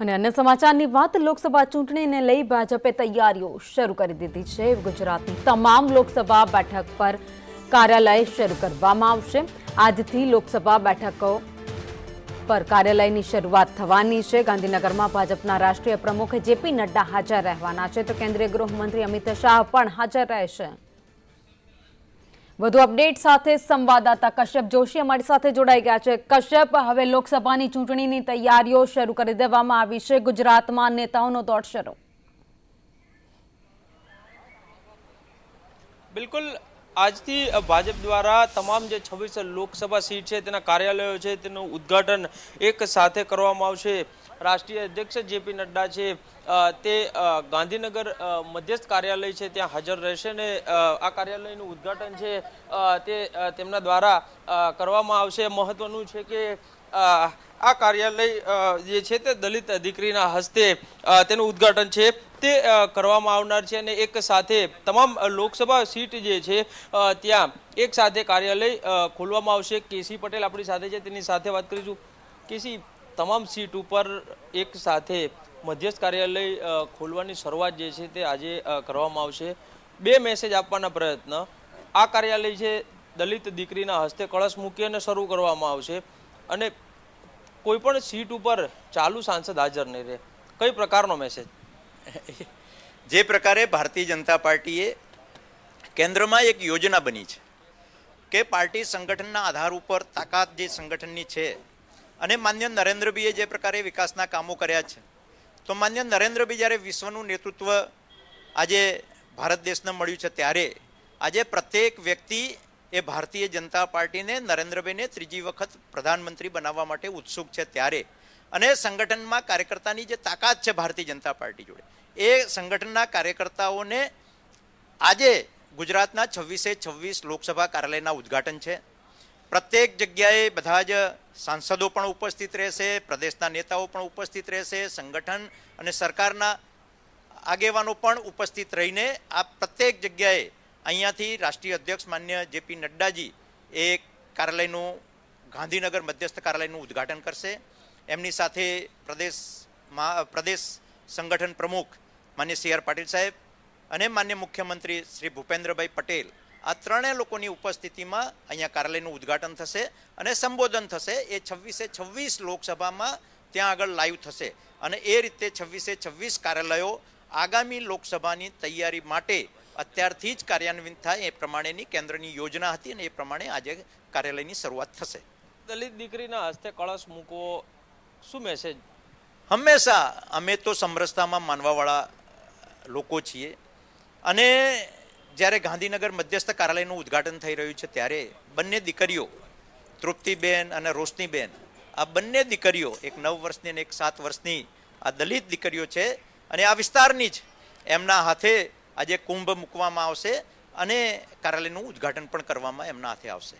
અને અન્ય સમાચારની વાત, લોકસભા ચૂંટણીને લઈ ભાજપે તૈયારીઓ શરૂ કરી દીધી છે. ગુજરાતની તમામ લોકસભા બેઠક પર કાર્યાલય શરૂ કરવામાં આવશે. આજથી લોકસભા બેઠકો પર કાર્યાલયની શરૂઆત થવાની છે. ગાંધીનગરમાં ભાજપના રાષ્ટ્રીય પ્રમુખ જેપી નડ્ડા હાજર રહેવાના છે. તો કેન્દ્રીય ગૃહમંત્રી અમિત શાહ પણ હાજર રહેશે. વધુ અપડેટ સાથે સંવાદદાતા કશ્યપ જોશી અમારી સાથે જોડાઈ ગયા છે. કશ્યપ, હવે લોકસભાની ચૂંટણીની તૈયારીઓ શરૂ કરી દેવામાં આવી છે. ગુજરાતમાં નેતાઓનો દોડ શરૂ. બિલકુલ આજથી ભાજપ દ્વારા તમામ જે છવ્વીસ લોકસભા સીટ છે, તેના કાર્યાલયો છે, તેનું ઉદ્ઘાટન એક સાથે કરવામાં આવશે. રાષ્ટ્રીય અધ્યક્ષ જેપી નડ્ડા છે તે ગાંધીનગર મધ્યસ્થ કાર્યાલય છે, ત્યાં હાજર રહેશે ને આ કાર્યાલયનું ઉદ્ઘાટન છે તે તેમના દ્વારા કરવામાં આવશે. મહત્વનું છે કે આ કાર્યાલય જે છે તે દલિત દીકરીના હસ્તે તેનું ઉદ્ઘાટન છે. તે કરવામાં આવનાર છે અને એક સાથે તમામ લોકસભા સીટ જે છે ત્યાં એક સાથે કાર્યાલય ખોલવામાં આવશે. કેસી પટેલ આપણી સાથે છે, તેની સાથે વાત કરીશું. કેસી, તમામ સીટ ઉપર એક સાથે મધ્યસ્થ કાર્યાલય ખોલવાની શરૂઆત જે છે તે આજે કરવામાં આવશે. બે મેસેજ આપવાના પ્રયત્ન. આ કાર્યાલય છે, દલિત દીકરીના હસ્તે કળશ મૂકી અને શરૂ કરવામાં આવશે. અને કોઈ પણ સીટ ઉપર ચાલુ સાંસદ હાજર નહીં રહે. કઈ પ્રકારનો મેસેજ જે પ્રકારે ભારતીય જનતા પાર્ટીએ કેન્દ્રમાં એક યોજના બની છે કે પાર્ટી સંગઠનના આધાર ઉપર તાકાત જે સંગઠનની છે અને માન્ય નરેન્દ્રભાઈએ જે પ્રકારે વિકાસના કામો કર્યા છે, તો માન્ય નરેન્દ્રભાઈ જ્યારે વિશ્વનું નેતૃત્વ આજે ભારત દેશને મળ્યું છે ત્યારે આજે પ્રત્યેક વ્યક્તિ એ ભારતીય જનતા પાર્ટીને નરેન્દ્રભાઈને ત્રીજી વખત પ્રધાનમંત્રી બનાવવા માટે ઉત્સુક છે ત્યારે. અને સંગઠનમાં કાર્યકર્તાની જે તાકાત છે ભારતીય જનતા પાર્ટી જોડે, એ સંગઠનના કાર્યકર્તાઓને આજે ગુજરાતના છવ્વીસે છવ્વીસ લોકસભા કાર્યાલયના ઉદ્ઘાટન છે. પ્રત્યેક જગ્યાએ બધા જ સાંસદો પણ ઉપસ્થિત રહેશે, પ્રદેશના નેતાઓ પણ ઉપસ્થિત રહેશે, સંગઠન અને સરકારના આગેવાનો પણ ઉપસ્થિત રહીને આ પ્રત્યેક જગ્યાએ અહીંયાથી રાષ્ટ્રીય અધ્યક્ષ માન્ય જેપી નડ્ડાજી એ કાર્યાલયનું ગાંધીનગર મધ્યસ્થ કાર્યાલયનું ઉદ્ઘાટન કરશે. એમની સાથે પ્રદેશ પ્રદેશ સંગઠન પ્રમુખ માન્ય સી આર પાટીલ સાહેબ અને માન્ય મુખ્યમંત્રી શ્રી ભૂપેન્દ્રભાઈ પટેલ આ ત્રણેય લોકોની ઉપસ્થિતિમાં અહીંયા કાર્યાલયનું ઉદ્ઘાટન થશે અને સંબોધન થશે. એ છવ્વીસે છવ્વીસ લોકસભામાં ત્યાં આગળ લાઈવ થશે અને એ રીતે છવ્વીસે છવ્વીસ કાર્યાલયો આગામી લોકસભાની તૈયારી માટે અત્યારથી જ કાર્યાન્વિત થાય. એ પ્રમાણેની કેન્દ્રની યોજના હતી અને એ પ્રમાણે આજે કાર્યાલયની શરૂઆત થશે. દલિત દીકરીના હસ્તે કળશ મૂકવો શું મેસેજ હંમેશા અમે તો સમરસતામાં માનવાવાળા લોકો છીએ. અને જ્યારે ગાંધીનગર મધ્યસ્થ કાર્યાલયનું ઉદ્ઘાટન થઈ રહ્યું છે ત્યારે બંને દીકરીઓ તૃપ્તિબેન અને રોશનીબેન આ બંને દીકરીઓ એક નવ વર્ષની અને એક સાત વર્ષની આ દલિત દીકરીઓ છે અને આ વિસ્તારની જ એમના હાથે આજે કુંભ મૂકવામાં આવશે અને કાર્યાલયનું ઉદ્ઘાટન પણ કરવામાં એમના હાથે આવશે.